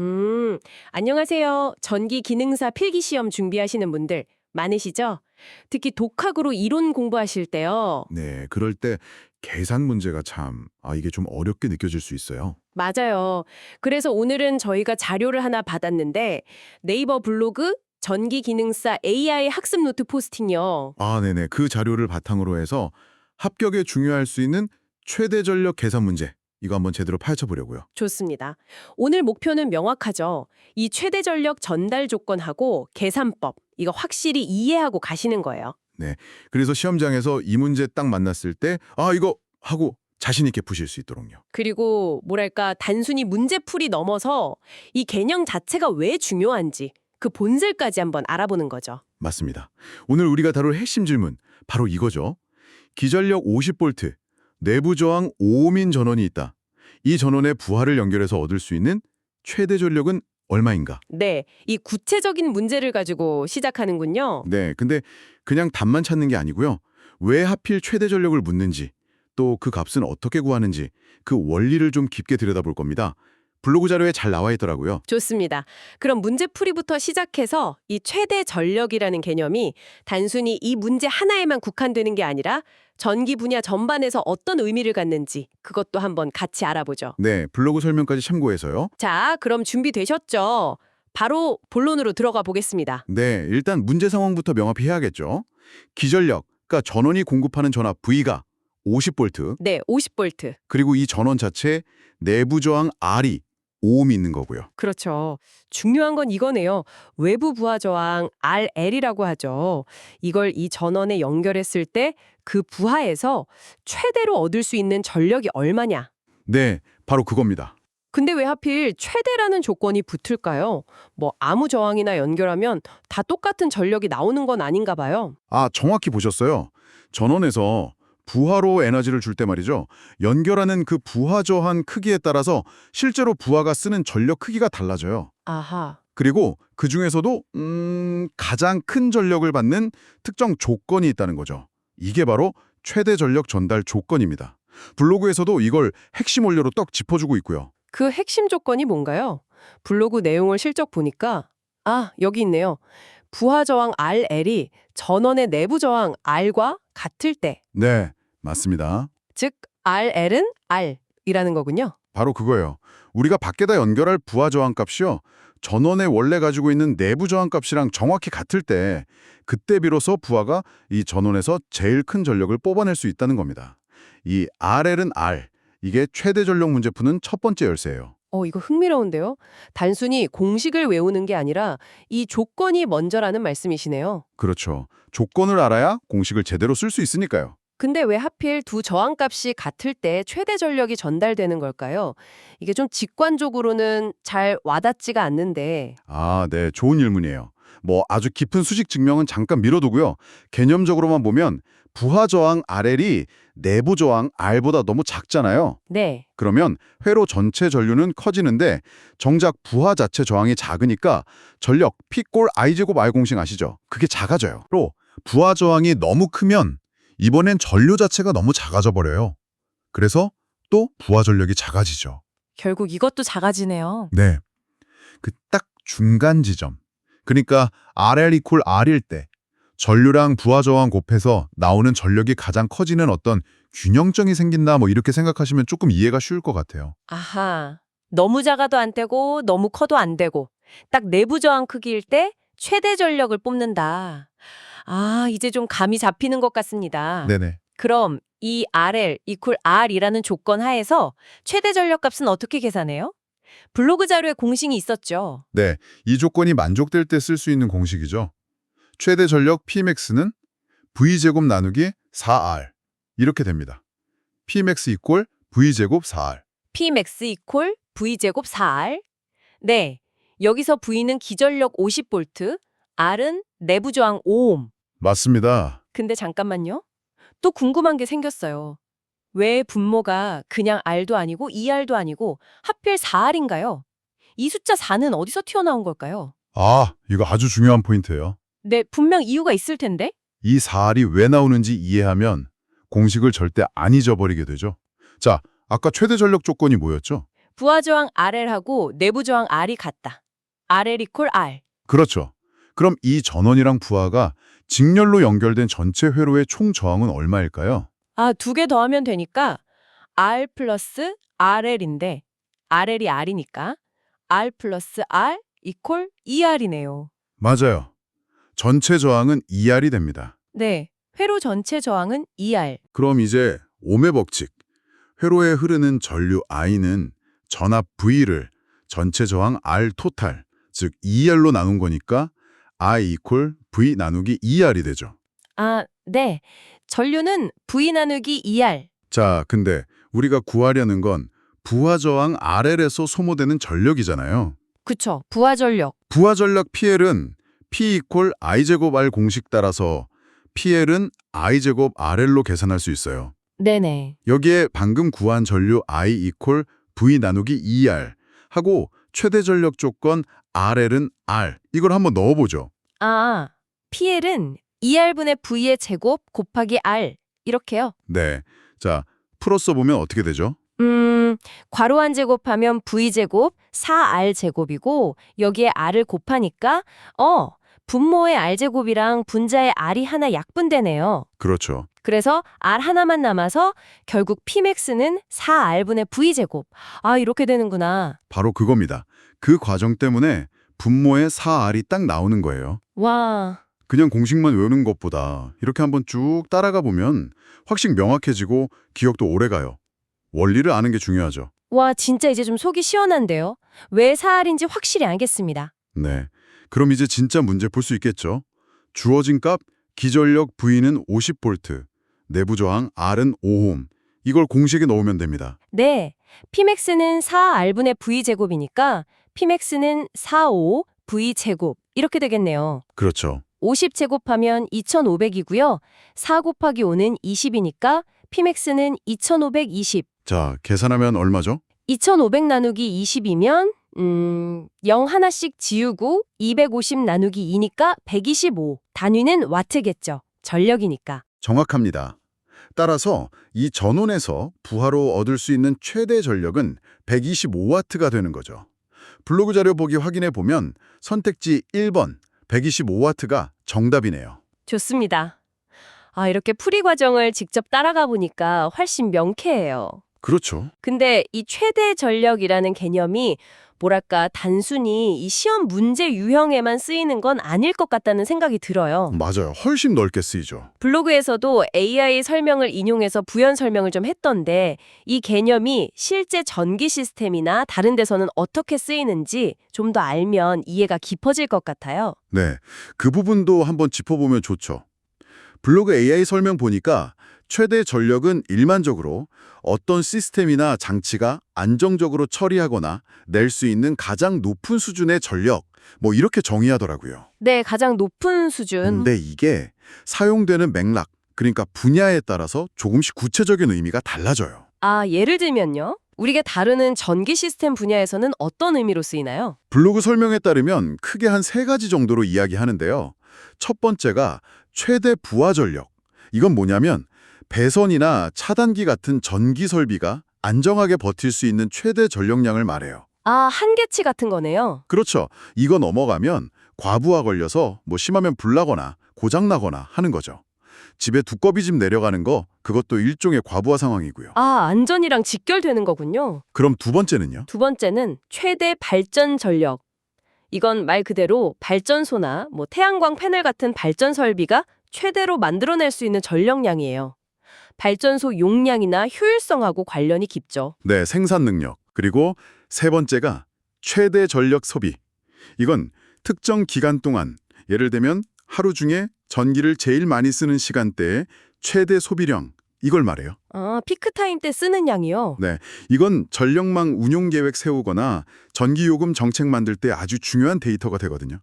음, 안녕하세요. 전기 기능사 필기 시험 준비하시는 분들 많으시죠? 특히 독학으로 이론 공부하실 때요. 네, 그럴 때 계산 문제가 참, 아, 이게 좀 어렵게 느껴질 수 있어요. 맞아요. 그래서 오늘은 저희가 자료를 하나 받았는데 네이버 블로그 전기 기능사 AI 학습 노트 포스팅요. 아, 네네. 그 자료를 바탕으로 해서 합격에 중요할 수 있는 최대 전력 계산 문제, 이거 한번 제대로 파헤쳐 보려고요. 좋습니다. 오늘 목표는 명확하죠. 이 최대 전력 전달 조건하고 계산법 이거 확실히 이해하고 가시는 거예요. 그래서 시험장에서 이 문제 딱 만났을 때, 아, 이거 하고 자신 있게 푸실 수 있도록요. 그리고 뭐랄까 단순히 문제풀이 넘어서 이 개념 자체가 왜 중요한지 그 본질까지 한번 알아보는 거죠. 맞습니다. 오늘 우리가 다룰 핵심 질문, 바로 이거죠. 기전력 50V, 내부 저항 5옴인 전원이 있다. 이 전원의 부하를 연결해서 얻을 수 있는 최대 전력은 얼마인가? 네, 이 구체적인 문제를 가지고 시작하는군요. 네, 근데 그냥 답만 찾는 게 아니고요. 왜 하필 최대 전력을 묻는지, 또 그 값은 어떻게 구하는지 그 원리를 좀 깊게 들여다볼 겁니다. 블로그 자료에 잘 나와 있더라고요. 좋습니다. 그럼 문제풀이부터 시작해서 이 최대 전력이라는 개념이 단순히 이 문제 하나에만 국한되는 게 아니라 전기 분야 전반에서 어떤 의미를 갖는지 그것도 한번 같이 알아보죠. 네, 블로그 설명까지 참고해서요. 자, 그럼 준비되셨죠? 바로 본론으로 들어가 보겠습니다. 네, 일단 문제 상황부터 명확히 해야겠죠. 기전력, 그러니까 전원이 공급하는 전압 V가 50V, 네, 50V. 그리고 이 전원 자체에 내부 저항 R이 5옴이 있는 거고요. 그렇죠. 중요한 건 이거네요. 외부 부하 저항 RL이라고 하죠. 이걸 이 전원에 연결했을 때 그 부하에서 최대로 얻을 수 있는 전력이 얼마냐. 네, 바로 그겁니다. 근데 왜 하필 최대라는 조건이 붙을까요? 뭐 아무 저항이나 연결하면 다 똑같은 전력이 나오는 건 아닌가 봐요. 아, 정확히 보셨어요. 전원에서 부하로 에너지를 줄 때 말이죠. 연결하는 그 부하 저한 크기에 따라서 실제로 부하가 쓰는 전력 크기가 달라져요. 아하. 그리고 그 중에서도 음, 가장 큰 전력을 받는 특정 조건이 있다는 거죠. 이게 바로 최대 전력 전달 조건입니다. 블로그에서도 이걸 핵심 원료로 떡 짚어주고 있고요. 그 핵심 조건이 뭔가요? 블로그 내용을 실적 보니까 아, 여기 있네요. 부하 저항 RL이 전원의 내부 저항 R과 같을 때, 네, 맞습니다. 즉 RL은 R이라는 거군요. 바로 그거예요. 우리가 밖에다 연결할 부하 저항 값이요. 전원에 원래 가지고 있는 내부 저항 값이랑 정확히 같을 때 그때 비로소 부하가 이 전원에서 제일 큰 전력을 뽑아낼 수 있다는 겁니다. 이 RL은 R, 이게 최대 전력 문제 푸는 첫 번째 열쇠예요. 어, 이거 흥미로운데요. 단순히 공식을 외우는 게 아니라 이 조건이 먼저라는 말씀이시네요. 그렇죠. 조건을 알아야 공식을 제대로 쓸 수 있으니까요. 근데 왜 하필 두 저항값이 같을 때 최대 전력이 전달되는 걸까요? 이게 좀 직관적으로는 잘 와닿지가 않는데. 아, 네. 좋은 질문이에요. 뭐 아주 깊은 수직 증명은 잠깐 미뤄두고요. 개념적으로만 보면 부하 저항 RL이 내부 저항 R보다 너무 작잖아요. 네. 그러면 회로 전체 전류는 커지는데 정작 부하 자체 저항이 작으니까 전력 P꼴 I제곱 R 공식 아시죠? 그게 작아져요. 또 부하 저항이 너무 크면 이번엔 전류 자체가 너무 작아져 버려요. 그래서 또 부하 전력이 작아지죠. 결국 이것도 작아지네요. 네. 그 딱 중간 지점. 그러니까 RL 이퀄 R일 때 전류랑 부하 저항 곱해서 나오는 전력이 가장 커지는 어떤 균형점이 생긴다 뭐 이렇게 생각하시면 조금 이해가 쉬울 것 같아요. 아하. 너무 작아도 안 되고 너무 커도 안 되고 딱 내부 저항 크기일 때 최대 전력을 뽑는다. 아, 이제 좀 감이 잡히는 것 같습니다. 네네. 그럼 이 RL 이퀄 R이라는 조건 하에서 최대 전력 값은 어떻게 계산해요? 블로그 자료에 공식이 있었죠. 네, 이 조건이 만족될 때 쓸 수 있는 공식이죠. 최대 전력 Pmax는 V제곱 나누기 4R 이렇게 됩니다. Pmax 이꼴 V제곱 4R. Pmax 이퀄 V제곱 4R. 네, 여기서 V는 기전력 50V, R은 내부 저항 5옴. 맞습니다. 근데 잠깐만요. 또 궁금한 게 생겼어요. 왜 분모가 그냥 R도 아니고 2R도 아니고 하필 4R인가요? 이 숫자 4는 어디서 튀어나온 걸까요? 아, 이거 아주 중요한 포인트예요. 네, 분명 이유가 있을 텐데. 이 4R이 왜 나오는지 이해하면 공식을 절대 안 잊어버리게 되죠. 자, 아까 최대 전력 조건이 뭐였죠? 부하 저항 RL하고 내부 저항 R이 같다. RL 이퀄 R. 그렇죠. 그럼 이 전원이랑 부하가 직렬로 연결된 전체 회로의 총 저항은 얼마일까요? 아, 두 개 더하면 되니까 R 플러스 RL인데 RL이 R이니까 R 플러스 R 이퀄 ER이네요. 맞아요. 전체 저항은 ER이 됩니다. 네, 회로 전체 저항은 ER. 그럼 이제 오매 법칙. 회로에 흐르는 전류 I는 전압 V를 전체 저항 R 토탈, 즉 ER로 나눈 거니까 I 이퀄 V 나누기 ER이 되죠. 아, 네. 전류는 V 나누기 ER. 자, 근데 우리가 구하려는 건 부하 저항 RL에서 소모되는 전력이잖아요. 그쵸. 부하 전력. 부하 전력 PL은 P 이퀄 I제곱 R 공식 따라서 PL은 I제곱 RL로 계산할 수 있어요. 네네. 여기에 방금 구한 전류 I 이퀄 V 나누기 ER 하고 최대 전력 조건 RL은 R 이걸 한번 넣어보죠. 아, PL은 ER분의 V의 제곱 곱하기 R. 이렇게요. 네. 자, 풀어 써 보면 어떻게 되죠? 음, 괄호 한 제곱하면 V제곱 4R제곱이고 여기에 R을 곱하니까 어, 분모의 R제곱이랑 분자의 R이 하나 약분되네요. 그렇죠. 그래서 R 하나만 남아서 결국 Pmax는 4R분의 V제곱. 아, 이렇게 되는구나. 바로 그겁니다. 그 과정 때문에 분모의 4R이 딱 나오는 거예요. 와, 그냥 공식만 외우는 것보다 이렇게 한번 쭉 따라가 보면 확실히 명확해지고 기억도 오래 가요. 원리를 아는 게 중요하죠. 와, 진짜 이제 좀 속이 시원한데요. 왜 4R인지 확실히 알겠습니다. 네. 그럼 이제 진짜 문제 풀수 있겠죠? 주어진 값 기전력 V는 50V, 내부 저항 R은 5옴. 이걸 공식에 넣으면 됩니다. 네, Pmax는 4R분의 V제곱이니까 Pmax는 45 V제곱 이렇게 되겠네요. 그렇죠. 50 제곱하면 2500이고요. 4 곱하기 5는 20이니까 Pmax는 2520. 자, 계산하면 얼마죠? 2500 나누기 20이면 음, 0 하나씩 지우고 250 나누기 2니까 125. 단위는 와트겠죠. 전력이니까. 정확합니다. 따라서 이 전원에서 부하로 얻을 수 있는 최대 전력은 125W가 되는 거죠. 블로그 자료 보기 확인해 보면 선택지 1번 125W가 정답이네요. 좋습니다. 아, 이렇게 풀이 과정을 직접 따라가 보니까 훨씬 명쾌해요. 그렇죠. 근데 이 최대 전력이라는 개념이 뭐랄까 단순히 이 시험 문제 유형에만 쓰이는 건 아닐 것 같다는 생각이 들어요. 맞아요. 훨씬 넓게 쓰이죠. 블로그에서도 AI 설명을 인용해서 부연 설명을 좀 했던데 이 개념이 실제 전기 시스템이나 다른 데서는 어떻게 쓰이는지 좀 더 알면 이해가 깊어질 것 같아요. 네, 그 부분도 한번 짚어보면 좋죠. 블로그 AI 설명 보니까 최대 전력은 일반적으로 어떤 시스템이나 장치가 안정적으로 처리하거나 낼 수 있는 가장 높은 수준의 전력, 뭐 이렇게 정의하더라고요. 네, 가장 높은 수준. 근데 이게 사용되는 맥락, 그러니까 분야에 따라서 조금씩 구체적인 의미가 달라져요. 아, 예를 들면요. 우리가 다루는 전기 시스템 분야에서는 어떤 의미로 쓰이나요? 블로그 설명에 따르면 크게 한 세 가지 정도로 이야기하는데요. 첫 번째가 최대 부하 전력. 이건 뭐냐면 배선이나 차단기 같은 전기 설비가 안정하게 버틸 수 있는 최대 전력량을 말해요. 아, 한계치 같은 거네요. 그렇죠. 이거 넘어가면 과부하 걸려서 뭐 심하면 불나거나 고장나거나 하는 거죠. 집에 두꺼비 집 내려가는 거 그것도 일종의 과부하 상황이고요. 아, 안전이랑 직결되는 거군요. 그럼 두 번째는요? 두 번째는 최대 발전 전력. 이건 말 그대로 발전소나 뭐 태양광 패널 같은 발전 설비가 최대로 만들어낼 수 있는 전력량이에요. 발전소 용량이나 효율성하고 관련이 깊죠. 네, 생산 능력. 그리고 세 번째가 최대 전력 소비. 이건 특정 기간 동안, 예를 들면 하루 중에 전기를 제일 많이 쓰는 시간대의 최대 소비량. 이걸 말해요. 아, 피크 타임 때 쓰는 양이요. 네, 이건 전력망 운용 계획 세우거나 전기 요금 정책 만들 때 아주 중요한 데이터가 되거든요.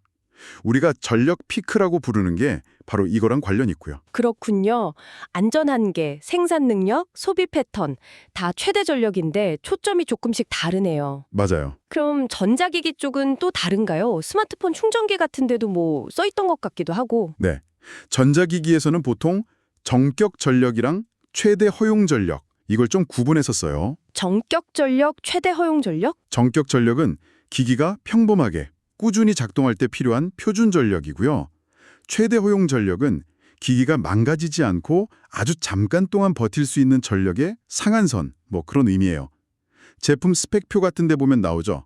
우리가 전력 피크라고 부르는 게 바로 이거랑 관련 있고요. 그렇군요. 안전 한계, 생산 능력, 소비 패턴 다 최대 전력인데 초점이 조금씩 다르네요. 맞아요. 그럼 전자기기 쪽은 또 다른가요? 스마트폰 충전기 같은 데도 뭐 써있던 것 같기도 하고. 네. 전자기기에서는 보통 정격 전력이랑 최대 허용 전력 이걸 좀 구분해서 써요. 정격 전력, 최대 허용 전력? 정격 전력은 기기가 평범하게 꾸준히 작동할 때 필요한 표준 전력이고요. 최대 허용 전력은 기기가 망가지지 않고 아주 잠깐 동안 버틸 수 있는 전력의 상한선, 뭐 그런 의미예요. 제품 스펙표 같은 데 보면 나오죠.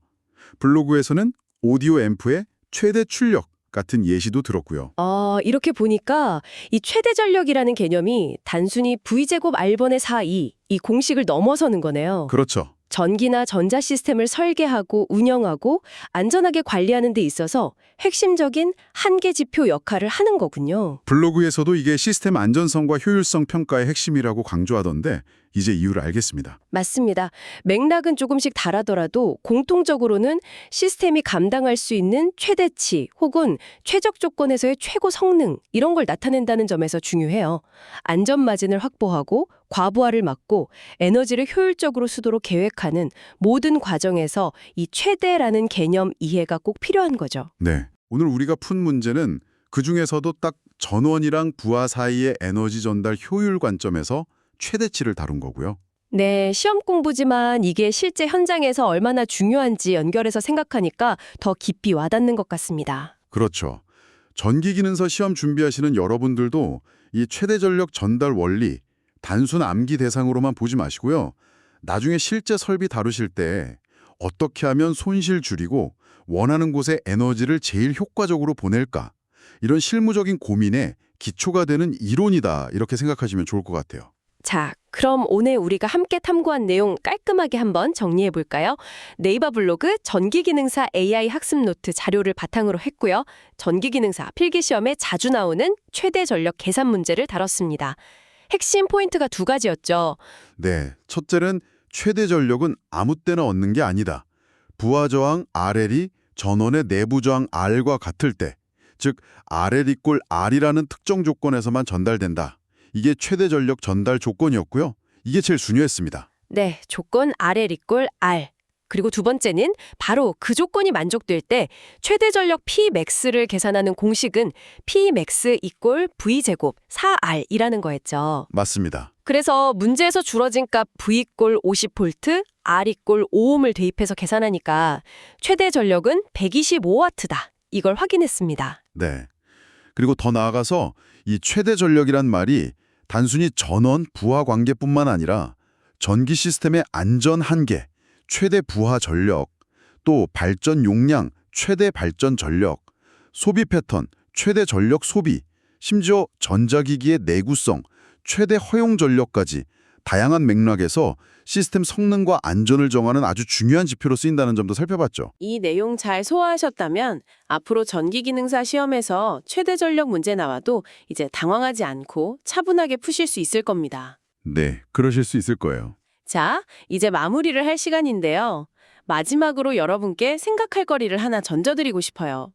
블로그에서는 오디오 앰프의 최대 출력 같은 예시도 들었고요. 아, 이렇게 보니까 이 최대 전력이라는 개념이 단순히 V제곱 R번의 4이 이 공식을 넘어서는 거네요. 그렇죠. 전기나 전자 시스템을 설계하고 운영하고 안전하게 관리하는 데 있어서 핵심적인 한계 지표 역할을 하는 거군요. 블로그에서도 이게 시스템 안전성과 효율성 평가의 핵심이라고 강조하던데 이제 이유를 알겠습니다. 맞습니다. 맥락은 조금씩 다르더라도 공통적으로는 시스템이 감당할 수 있는 최대치 혹은 최적 조건에서의 최고 성능 이런 걸 나타낸다는 점에서 중요해요. 안전 마진을 확보하고 과부하를 막고 에너지를 효율적으로 쓰도록 계획하는 모든 과정에서 이 최대라는 개념 이해가 꼭 필요한 거죠. 네. 오늘 우리가 푼 문제는 그 중에서도 딱 전원이랑 부하 사이의 에너지 전달 효율 관점에서 최대치를 다룬 거고요. 네, 시험 공부지만 이게 실제 현장에서 얼마나 중요한지 연결해서 생각하니까 더 깊이 와닿는 것 같습니다. 그렇죠. 전기기능서 시험 준비하시는 여러분들도 이 최대 전력 전달 원리 단순 암기 대상으로만 보지 마시고요. 나중에 실제 설비 다루실 때 어떻게 하면 손실 줄이고 원하는 곳에 에너지를 제일 효과적으로 보낼까 이런 실무적인 고민에 기초가 되는 이론이다 이렇게 생각하시면 좋을 것 같아요. 자, 그럼 오늘 우리가 함께 탐구한 내용 깔끔하게 한번 정리해 볼까요? 네이버 블로그 전기기능사 AI 학습 노트 자료를 바탕으로 했고요. 전기기능사 필기시험에 자주 나오는 최대 전력 계산 문제를 다뤘습니다. 핵심 포인트가 두 가지였죠. 네, 첫째는 최대 전력은 아무 때나 얻는 게 아니다. 부하 저항 RL이 전원의 내부 저항 R과 같을 때, 즉 RL 이꼴 R이라는 특정 조건에서만 전달된다. 이게 최대 전력 전달 조건이었고요. 이게 제일 중요했습니다. 네, 조건 RL 이꼴 R. 그리고 두 번째는 바로 그 조건이 만족될 때 최대 전력 Pmax를 계산하는 공식은 Pmax 이꼴 V제곱 4R이라는 거였죠. 맞습니다. 그래서 문제에서 줄어진 값 V 꼴 50V, R 꼴 5ohm을 대입해서 계산하니까 최대 전력은 125W다. 이걸 확인했습니다. 네. 그리고 더 나아가서 이 최대 전력이란 말이 단순히 전원 부하 관계뿐만 아니라 전기 시스템의 안전 한계, 최대 부하 전력, 또 발전 용량, 최대 발전 전력, 소비 패턴, 최대 전력 소비, 심지어 전자기기의 내구성, 최대 허용 전력까지 다양한 맥락에서 시스템 성능과 안전을 정하는 아주 중요한 지표로 쓰인다는 점도 살펴봤죠. 이 내용 잘 소화하셨다면 앞으로 전기기능사 시험에서 최대 전력 문제 나와도 이제 당황하지 않고 차분하게 푸실 수 있을 겁니다. 네, 그러실 수 있을 거예요. 자, 이제 마무리를 할 시간인데요. 마지막으로 여러분께 생각할 거리를 하나 던져드리고 싶어요.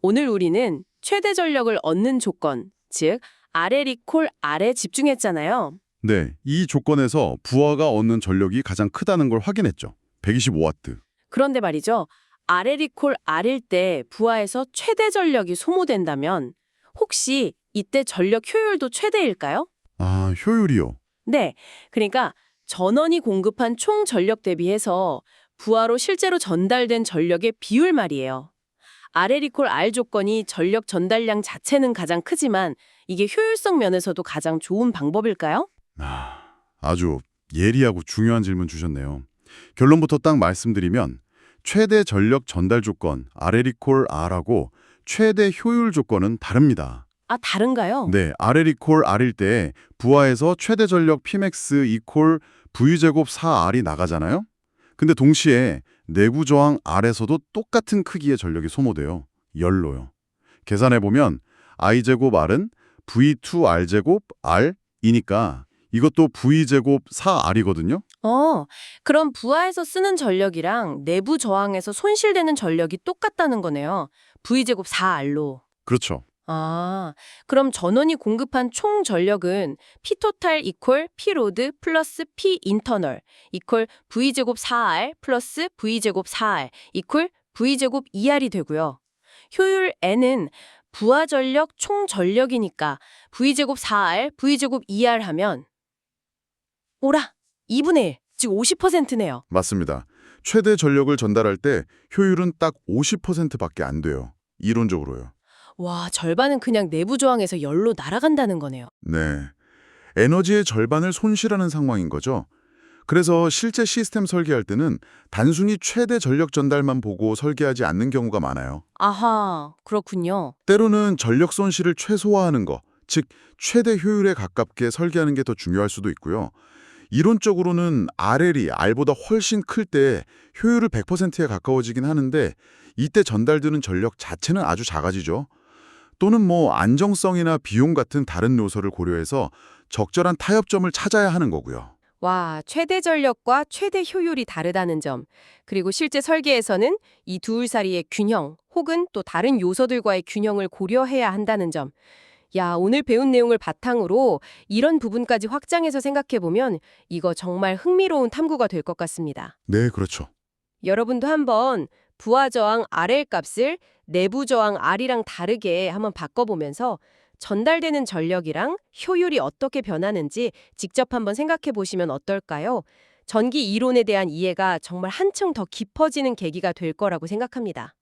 오늘 우리는 최대 전력을 얻는 조건, 즉 RL 이 콜 R에 집중했잖아요. 네, 이 조건에서 부하가 얻는 전력이 가장 크다는 걸 확인했죠. 125와트. 그런데 말이죠. 이콜 R일 때 부하에서 최대 전력이 소모된다면 혹시 이때 전력 효율도 최대일까요? 아, 효율이요. 네. 그러니까 전원이 공급한 총 전력 대비해서 부하로 실제로 전달된 전력의 비율 말이에요. 이콜 R 조건이 전력 전달량 자체는 가장 크지만 이게 효율성 면에서도 가장 좋은 방법일까요? 아, 아주 예리하고 중요한 질문 주셨네요. 결론부터 딱 말씀드리면 최대 전력 전달 조건 RL이콜 R하고 최대 효율 조건은 다릅니다. 아, 다른가요? 네, RL이콜 R일 때 부하에서 최대 전력 Pmax 이콜 V제곱 4R이 나가잖아요. 근데 동시에 내부 저항 R에서도 똑같은 크기의 전력이 소모돼요. 열로요. 계산해보면 I제곱 R은 V2R제곱 R이니까 이것도 V제곱 4R이거든요. 어, 그럼 부하에서 쓰는 전력이랑 내부 저항에서 손실되는 전력이 똑같다는 거네요. V제곱 4R로. 그렇죠. 아, 그럼 전원이 공급한 총 전력은 P토탈 이퀄 P로드 플러스 P인터널 이퀄 V제곱 4R 플러스 V제곱 4R 이퀄 V제곱 2R이 되고요. 효율 N은 부하 전력 총 전력이니까 V제곱 4R, V제곱 2R 하면 오라! 2분의 1. 즉 50%네요. 맞습니다. 최대 전력을 전달할 때 효율은 딱 50%밖에 안 돼요. 이론적으로요. 와, 절반은 그냥 내부 저항에서 열로 날아간다는 거네요. 네. 에너지의 절반을 손실하는 상황인 거죠. 그래서 실제 시스템 설계할 때는 단순히 최대 전력 전달만 보고 설계하지 않는 경우가 많아요. 아하, 그렇군요. 때로는 전력 손실을 최소화하는 거, 즉 최대 효율에 가깝게 설계하는 게 더 중요할 수도 있고요. 이론적으로는 RL이 R보다 훨씬 클 때 효율을 100%에 가까워지긴 하는데 이때 전달되는 전력 자체는 아주 작아지죠. 또는 뭐 안정성이나 비용 같은 다른 요소를 고려해서 적절한 타협점을 찾아야 하는 거고요. 와, 최대 전력과 최대 효율이 다르다는 점. 그리고 실제 설계에서는 이둘 사이의 균형 혹은 또 다른 요소들과의 균형을 고려해야 한다는 점. 야, 오늘 배운 내용을 바탕으로 이런 부분까지 확장해서 생각해보면 이거 정말 흥미로운 탐구가 될 것 같습니다. 네, 그렇죠. 여러분도 한번 부하 저항 RL 값을 내부 저항 R이랑 다르게 한번 바꿔보면서 전달되는 전력이랑 효율이 어떻게 변하는지 직접 한번 생각해 보시면 어떨까요? 전기 이론에 대한 이해가 정말 한층 더 깊어지는 계기가 될 거라고 생각합니다.